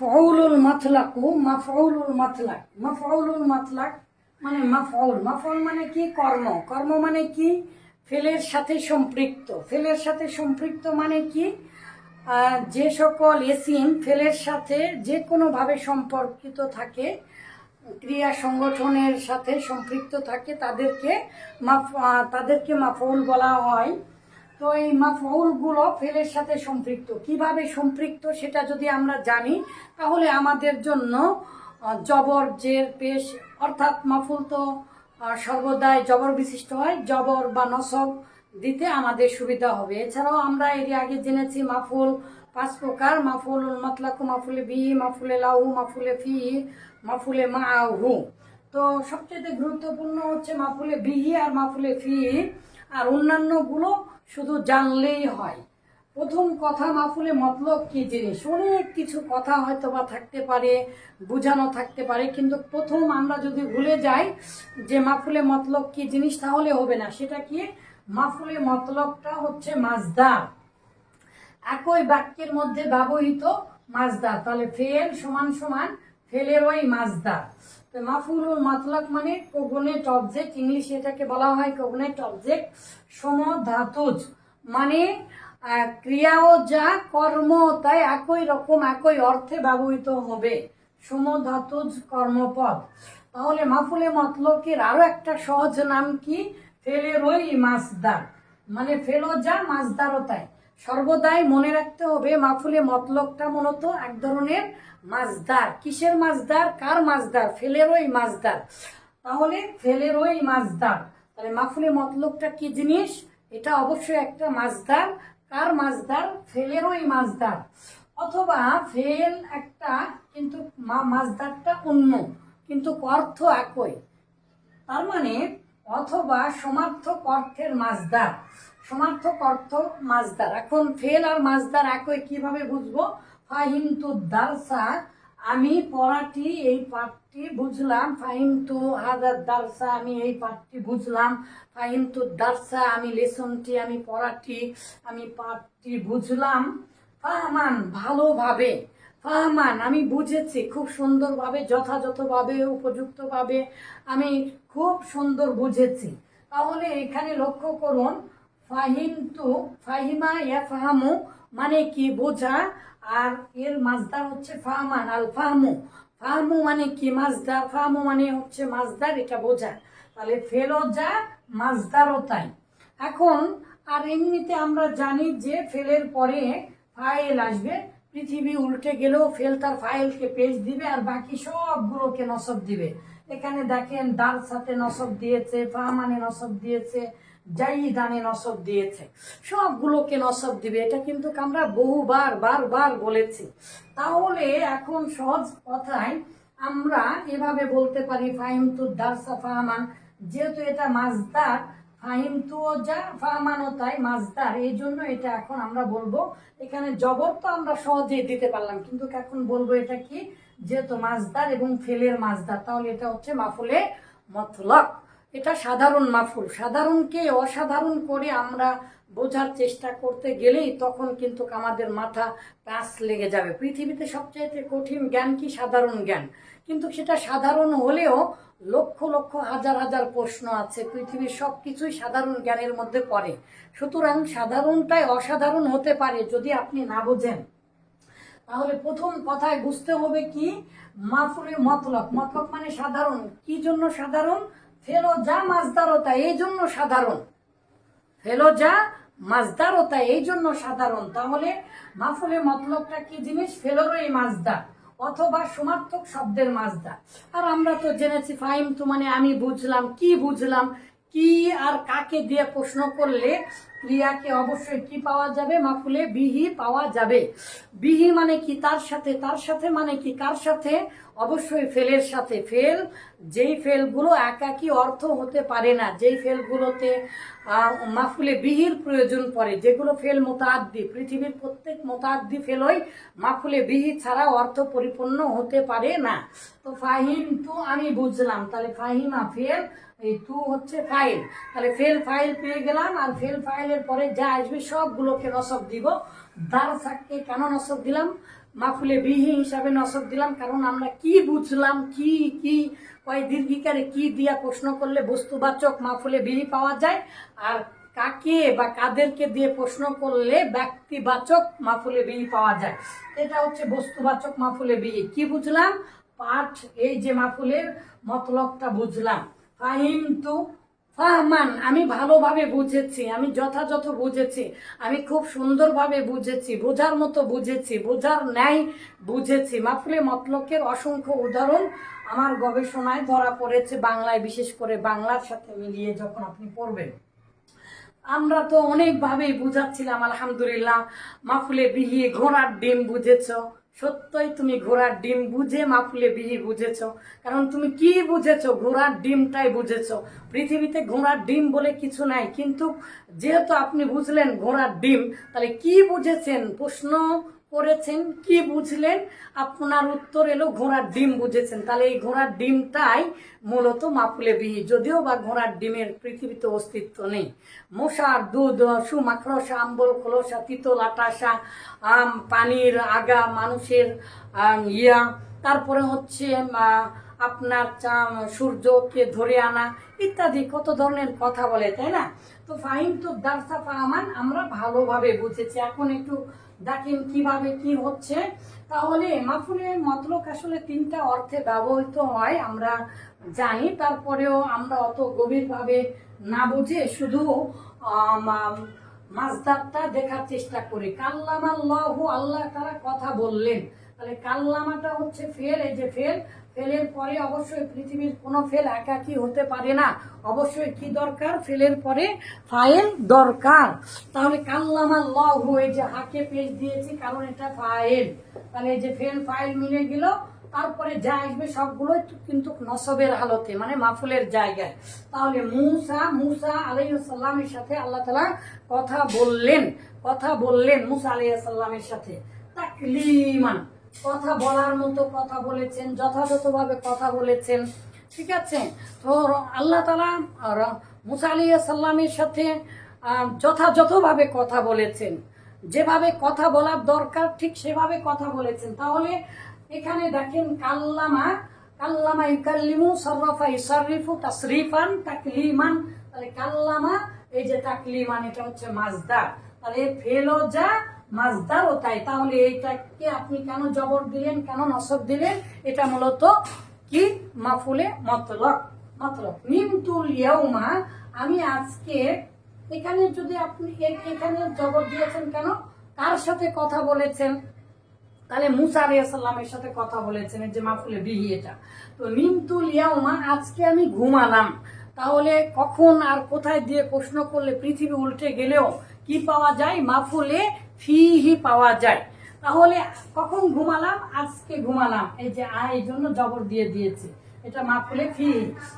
মাফউলুল মাতলাকু, মাফউলুল মাতলাক। মাফউলুল মাতলাক মানে মাফউল। মাফউল মানে কি? কর্ম। কর্ম মানে কি? ফেলের সাথে সম্পৃক্ত। ফেলের সাথে সম্পৃক্ত মানে কি? যে সকল এসিম ফেলের সাথে যে কোনোভাবে সম্পর্কিত থাকে, ক্রিয়া সংগঠনের সাথে সম্পৃক্ত থাকে, তাদেরকে মাফ তাদেরকে মাফউল বলা হয়। তো এই মাফউলগুলো ফেলের সাথে সম্পৃক্ত। কীভাবে সম্পৃক্ত সেটা যদি আমরা জানি, তাহলে আমাদের জন্য জবর জের পেশ, অর্থাৎ মাফুল তো সর্বদাই জবর বিশিষ্ট হয়, জবর বা নসব দিতে আমাদের সুবিধা হবে। এছাড়াও আমরা এর আগে জেনেছি মাফুল পাঁচ প্রকার মাফুল মতলাকু মাফুলে বি মাফুলে লাউ মাফুলে ফি মাফুলে মাহু তো সবচেয়ে গুরুত্বপূর্ণ হচ্ছে মাফুলে বিহি আর মাফুলে ফি। আর অন্যান্যগুলো শুধু জানলেই হয়। প্রথম কথা মাফুলে মতলব কি জিনিস অনেক কিছু কথা হয়তো বা থাকতে পারে, বোঝানো থাকতে পারে, কিন্তু প্রথম আমরা যদি ভুলে যাই যে মাফুলে মতলব কি জিনিস, তাহলে হবে না। সেটা কি? মাফুলে মতলবটা হচ্ছে মাজদার একই বাক্যের মধ্যে ব্যবহৃত মাজদার তাহলে ফেল সমান সমান ফেলের ওই মাজদার তো মাফুলুল মাতলাক মানে কোগনেট অবজেক্ট, ইংলিশে এটাকে বলা হয় কোগনেট অবজেক্ট, সমধাতুজ মানে ক্রিয়াও যা কর্ম তাই একই রকম, একই অর্থে ব্যবহৃত হবে। সমধাতুজ কর্মপদ। তাহলে মাফুলে মতলকের আরও একটা সহজ নাম কি? ফেলের ওই মাজদার মানে ফেলো যা মাজদারও তাই। সর্বদাই মনে রাখতে হবে মাফুলে মতলকটা মূলত এক ধরনের মাজদার কিসের মাজদার কার মাজদার ফেলেরই মাজদার তাহলে ফেলেরই মাজদার তাহলে মাফুলে মতলকটা কি জিনিস? এটা অবশ্যই একটা মাজদার কার মাজদার ফেলেরই মাজদার অথবা ফেল একটা কিন্তু মা- মাজদারটা অন্য, কিন্তু অর্থ একই। তার মানে অথবা সমার্থক অর্থের মাজদার সমার্থক অর্থ মাজদার এখন ফেল আর মাজদার একই, কীভাবে বুঝব? ফাহিমতু দারসা, আমি পড়াটি, এই পাঠটি বুঝলাম। ফাহিমতু হাজার দারসা, আমি এই পাঠটি বুঝলাম। ফাহিমতু দারসা, আমি লেসনটি, আমি পড়াটি, আমি পাঠটি বুঝলাম। ফাহমান ভালোভাবে, ফাহমান, আমি বুঝেছি খুব সুন্দরভাবে, যথাযথভাবে, উপযুক্তভাবে, আমি খুব সুন্দর বুঝেছি। তাহলে এখানে লক্ষ্য করুন ফাহিমতু, ফাহিমা, ইয়া ফাহামু মানে কি বোঝা? আর এর মাজদার হচ্ছে ফাহমান, আল ফাহমু। ফাহমু মানে কি মাজদার ফাহমু মানে হচ্ছে মাজদার এটা বোঝা। তাহলে ফেলো যা মাজদারও তাই। এখন, আর এমনিতে আমরা জানি যে ফেলের পরে ফাইল আসবে, পৃথিবী উল্টে গেলেও ফেল তার ফাইলকে পেজ দিবে আর বাকি সবগুলোকে নসব দিবে। এখানে দেখেন, দার সাথে নসব দিয়েছে, ফাহমানে নসব দিয়েছে জাইদানে নসব দিয়েছে, সবগুলোকে নসব দিবে, এটা কিন্তু আমরা বহুবার, বারবার বলেছি। তাহলে এখন সহজ কথায় আমরা এভাবে বলতে পারি ফাহিম তু দারসা ফাহমান, যেহেতু এটা মাজদার ফাহিম তু যা, ফাহমানও তাই মাজদার, এই জন্য এটা এখন আমরা বলব, এখানে জবর তো আমরা সহজেই দিতে পারলাম, কিন্তু এখন বলব এটা কি? যেহেতু মাজদার এবং ফেলের মাজদার, তাহলে এটা হচ্ছে মাফুলে মতলক এটা সাধারণ মাফুল। সাধারণকে অসাধারণ করে আমরা বোঝার চেষ্টা করতে গেলেই তখন কিন্তু আমাদের মাথা প্যাঁচ লেগে যাবে। পৃথিবীতে সবচাইতে কঠিন জ্ঞান কি? সাধারণ জ্ঞান। কিন্তু সেটা সাধারণ হলেও লক্ষ লক্ষ হাজার হাজার প্রশ্ন আছে। পৃথিবীর সব কিছুই সাধারণ জ্ঞানের মধ্যে পড়ে। সুতরাং সাধারণটাই অসাধারণ হতে পারে যদি আপনি না বোঝেন। তাহলে প্রথম কথায় বুঝতে হবে কি? মাফুলের মতলব। মতলব মানে সাধারণ। কি জন্য সাধারণ? ফেলো যা মাজদারতা, এই জন্য সাধারণ। যা মাজদারতা, এই জন্য সাধারণ। তাহলে মাফুলে মতলবটা কি জিনিস? ফেলোরও এই অথবা সমার্থক শব্দের মাজদা। আর আমরা তো জেনেছি, ফাইম তো মানে আমি বুঝলাম, কি বুঝলাম? কি আর কাকে দিয়ে প্রশ্ন করলে ক্রিয়াকে অবশ্যই কি পাওয়া যাবে? মাফুলে বিহি পাওয়া যাবে। বিহি মানে কি? তার সাথে তার সাথে মানে কি? কার সাথে? অবশ্যই ফেলের সাথে। ফেল, যেই ফেলগুলো একাকি অর্থ হতে পারে না, যেই ফেলগুলোতে মাফুলে বিহির প্রয়োজন পড়ে, যেগুলো ফেল মোতাদ্দি, পৃথিবীর প্রত্যেক মোতাদ্দি ফেলই মাফুলে বিহি ছাড়া অর্থ পরিপূর্ণ হতে পারে না। তো ফাহিম তো আমি বুঝলাম, তাহলে ফাহিমা ফেল এই তু হচ্ছে ফাইল তাহলে ফেল ফাইল পেয়ে গেলাম, আর ফেল ফাইলের পরে যা আসবে সবগুলোকে নসব দিব। দার সাককে কেন নসব দিলাম? মাফুলে বিহি হিসাবে নসব দিলাম, কারণ আমরা কি বুঝলাম, কি কি, কয় দীর্ঘিকারে কি দিয়া প্রশ্ন করলে বস্তুবাচক মাফুলে বিহি পাওয়া যায়, আর কাকে বা কাদেরকে দিয়ে প্রশ্ন করলে ব্যক্তিবাচক মাফুলে বিহি পাওয়া যায়। এটা হচ্ছে বস্তুবাচক মাফুলে বিহি। কি বুঝলাম? পাঠ এই যে মাফুলের মতলবটা বুঝলাম। ফাহিম তু ফাহমান, আমি ভালোভাবে বুঝেছি, আমি যথাযথ বুঝেছি, আমি খুব সুন্দরভাবে বুঝেছি, বোঝার মতো বুঝেছি, বোঝার ন্যায় বুঝেছি। মাফুলে মতলকের অসংখ্য উদাহরণ আমার গবেষণায় ধরা পড়েছে বাংলায়, বিশেষ করে বাংলার সাথে মিলিয়ে যখন আপনি পড়বেন। আমরা তো অনেকভাবেই বুঝাচ্ছিলাম, আলহামদুলিল্লাহ, মাফুলে বিহি ঘোড়ার ডিম বুঝেছ। সত্যই তুমি ঘোড়ার ডিম বুঝে মাফুলে বিহি বুঝেছ। কারণ তুমি কি বুঝেছ? ঘোড়ার ডিমটাই বুঝেছ। পৃথিবীতে ঘোড়ার ডিম বলে কিছু নাই। কিন্তু যেহেতু আপনি বুঝলেন ঘোড়ার ডিম, তাহলে কি বুঝেছেন? প্রশ্ন করেছেন কি বুঝলেন? আপনার উত্তর এলো ঘোড়ার ডিম বুঝেছেন। তাহলে এই ঘোড়ার ডিমটাই মূলত মাপুলে বিহি। যদিও বা ঘোড়ার ডিমের পৃথিবীতে অস্তিত্ব নেই। মশার দুধ সুমাখরসা আম্বল খোলসা তিতল লাটাসা আম, পানির আগা মানুষের ইয়া। তারপরে হচ্ছে আপনার সূর্যকে ধরে আনা ইত্যাদি। কত ধরনের কথা বলে তাই না? তো ফাহিম তো দার্সা ফাহমান আমরা ভালোভাবে বুঝেছি। এখন একটু দেখেন কীভাবে কি হচ্ছে। তাহলে মাফুলের মতলক আসলে তিনটা অর্থে ব্যবহৃত হয় আমরা জানি। তারপরেও আমরা অত গভীরভাবে না বুঝে শুধু আম, দেখার চেষ্টা করি। কাল্লামাল্লাহু আল্লাহ তারা কথা বললেন। তাহলে কাল্লামাটা হচ্ছে ফেল এই যে ফেল ফেলের পরে অবশ্যই পৃথিবীর কোনো ফেল একাকী হতে পারে না। অবশ্যই কি দরকার? ফেলের পরে ফাইল দরকার। তাহলে কাল্লামাল্লাহু হয়ে যে হাকে পেজ দিয়েছি, কারণ এটা ফাইল তাহলে এই যে ফেল ফাইল মিলে গেল। তারপরে যা আসবে সবগুলো কিন্তু নসবের হালতে মানে মাফুলের জায়গায়। তাহলে মুসা মুসা আলাইসাল্লামের সাথে আল্লাহ তালা কথা বললেন কথা বললেন মুসা আলাইসাল্লামের সাথে। তাকলিমান। কথা বলার মতো কথা বলেছেন, যথাযথভাবে কথা বলেছেন। ঠিক আছে? তো আল্লাহ তালা মুসা আলিয়া সাল্লামের সাথে যথাযথভাবে কথা বলেছেন। যেভাবে কথা বলার দরকার, ঠিক সেভাবে কথা বলেছেন। তাহলে এখানে দেখেন, কাল্লামা কাল্লামা ইকাল্লিমু সরফা ইসরিফু তাসরিফান তাকলিমান। তাহলে কাল্লামা, এই যে তাকলিমান, এটা হচ্ছে মাজদার। তাহলে ফেলোজা মাজদার ও তাই। তাহলে এইটাকে আপনি কেন জবর দিলেন, কেন নসব দিলেন? এটা মূলত কি? মাফুলে মতলব। মতলব। নিমতুল ইয়াউমা, আমি আজকে এখানে যদি আপনি এখানে জবর দিয়েছেন কেন? কার সাথে কথা বলেছেন? তাহলে মুসা আলাইসাল্লামের সাথে কথা বলেছেন যে মাফুলে বিহি এটা। তো নিমতুল ইয়াউমা, আজকে আমি ঘুমালাম। তাহলে কখন আর কোথায় দিয়ে প্রশ্ন করলে পৃথিবী উল্টে গেলেও কি পাওয়া যায়? মাফুলে ফিহি পাওয়া যায়। তাহলে কখন ঘুমালাম? আজকে ঘুমালাম। এই যে আ, এই জন্য জবর দিয়ে দিয়েছে। এটা মাফুলে ফি।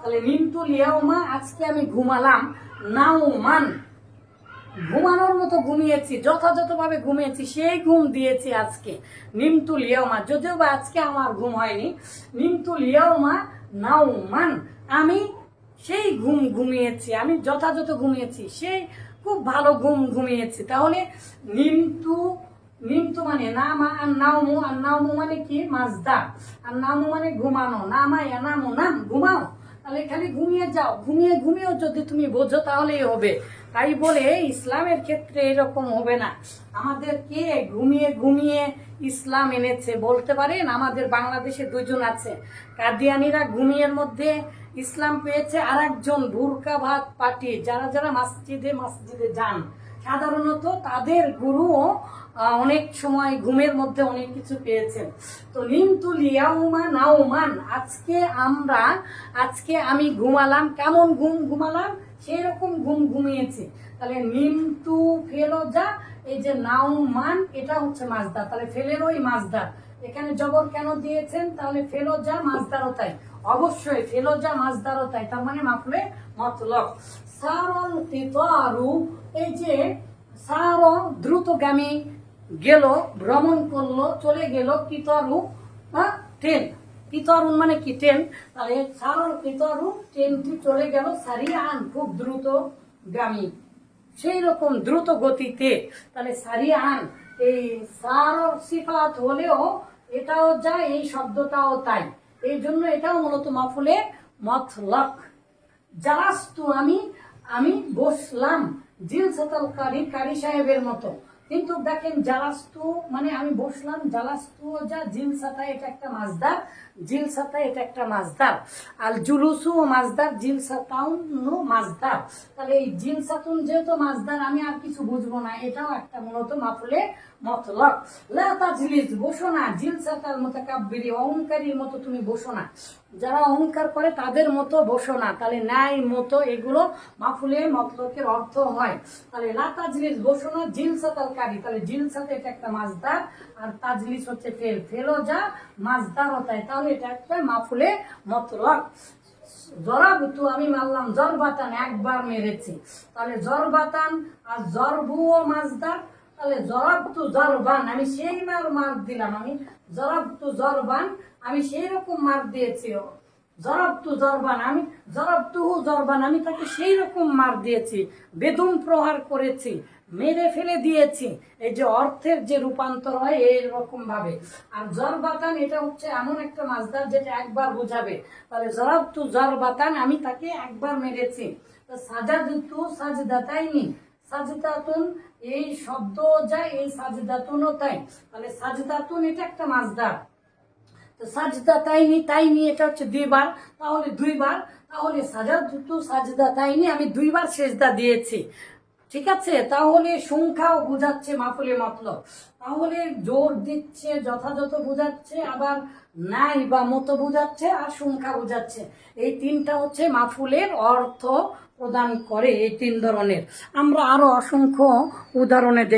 তাহলে নিমতুল ইয়াউমা আজকে আমি ঘুমালাম নাউমান ঘুমানোর মতো ঘুমিয়েছি, যথাযথভাবে ঘুমিয়েছি, সেই ঘুম দিয়েছি আজকে। নিমতুল ইয়মা যদিও বা আজকে আমার ঘুম হয়নি নিমতুল ইয়মা নাউমান আমি সেই ঘুম ঘুমিয়েছি, আমি যথাযথ ঘুমিয়েছি, সেই খুব ভালো ঘুম ঘুমিয়েছি। তাহলে নিমতু নিমতু মানে নামা আর নামু আর নামু মানে কি? মাজদা। আর নামু মানে ঘুমানো। নামা নামু, নাম, ঘুমাও। তাহলে খালি ঘুমিয়ে যাও। ঘুমিয়ে ঘুমিয়েও যদি তুমি বোঝো, তাহলেই হবে। তাই বলে ইসলামের ক্ষেত্রে এরকম হবে না। আমাদেরকে ঘুমিয়ে ঘুমিয়ে ইসলাম এনেছে, বলতে পারেন আমাদের বাংলাদেশে দুজন আছে। কাদিয়ানিরা ঘুমিয়ের মধ্যে ইসলাম পেয়েছে আর একজন বুরকা ভাত পাটি যারা যারা মসজিদে মসজিদে যান, সাধারণত তাদের গুরুও অনেক সময় ঘুমের মধ্যে অনেক কিছু পেয়েছেন। তো নিমতুল ইয়াউমা নাউমান, আজকে আমরা, আজকে আমি ঘুমালাম, কেমন ঘুম ঘুমালাম? সেই রকম ঘুম ঘুমিয়েছি। তাহলে নিমতু ফেলোজা এই যে নাও মান, এটা হচ্ছে মাজদার। তাহলে ফেলের ওই মাজদার। এখানে জবর কেন দিয়েছেন? তাহলে ফেলো ফেলোজা মাজদারও তাই। অবশ্যই ফেলো ফেলোজা মাজদারও তাই। তার মানে মাফলে মতলব। সারল তিতারু, এই যে সার দ্রুতগামী গেল, ভ্রমণ করল, চলে গেল কিতরু হ্যাঁ ট্রেন। কিতরুন মানে কি? ট্রেন। তাহলে সারল কিতরু ট্রেনটি চলে গেল সারিয়ান, খুব দ্রুত গামী সেই রকম দ্রুত গতিতে, তাহলে সারিয়ান, এই সার সিফাত হলেও এটাও যা এই শব্দটাও তাই। এই জন্য এটাও মূলত মাফুলে মতলক। জালাস্তু আমি আমি বসলাম জিল সাতাল কারি কারি সাহেবের মতো। কিন্তু দেখেন জালাস্তু মানে আমি বসলাম জালাস্তু যা জিল সাতা এটা একটা মাজদার, জিল সাতা এটা একটা মাজদার। আর জুলুসু ও মাজদার, জিল সাতাউন মাজদার। তাহলে এই জিল সাতুন যেহেতু মাজদার, আমি আর কিছু বুঝব না, এটাও একটা মূলত মাফুলে মতলব লা তাজলিস বসো না। সাতার মোতাকাব্বিরি, অহংকারীর মতো তুমি বসো না। যারা অহংকার করে, তাদের মতো বসো না। তাহলে ন্যায় মতো এগুলো মাফুলে মতলকের অর্থ হয়। তাহলে লা তাজলিস বসো না। জিল সাতাল কারি। তাহলে জিল সাথে এটা একটা মাজদার, আর তাজলিস হচ্ছে ফেল। ফেলও যা মাজদার হতায় তাহলে এটা একটা মাফুলে মতলক জরাবতু আমি মারলাম, জরবাতান একবার মেরেছি। তাহলে জরবাতান আর জরবু ও মাজদার তাহলে জরাবতু জরবান, আমি সেই মার মার দিলাম আমি। জরাবতু জরবান, আমি সেই রকম মার দিয়েছি জরাবতু জরবান, আমি জরাবতু জরবান, আমি তাকে সেই রকম মার দিয়েছি। বেদম প্রহার করেছি, মেরে ফেলে দিয়েছি। এই যে অর্থের যে রূপান্তর হয় এইরকম ভাবে। আর জরবাতান, এটা হচ্ছে এমন একটা মাছদার যেটা একবার বোঝাবে। তাহলে জরাবতু জরবাতান, আমি তাকে একবার মেরেছি। তো সাজাদতু সাজদাতাইনি সাজদাতুন, এই শব্দ যায়, এই সাজদাতুনও তাই। তাহলে সাজদাতুন এটা একটা মাছদার তো সাজদা তাইনি তাইনি এটা হচ্ছে দুইবার। তাহলে দুইবার, তাহলে সাজা দুটো সাজদা তাইনি, আমি দুইবার সেজদা দিয়েছি। ঠিক আছে? তাহলে সংখ্যাও বোঝাচ্ছে মাফুলে মতলব। তাহলে জোর দিচ্ছে, যথাযথ বোঝাচ্ছে, আবার নাই বা মতো বোঝাচ্ছে আর সংখ্যা বোঝাচ্ছে। এই তিনটা হচ্ছে মাফুলের অর্থ প্রদান করে এই তিন ধরনের। আমরা আরও অসংখ্য উদাহরণে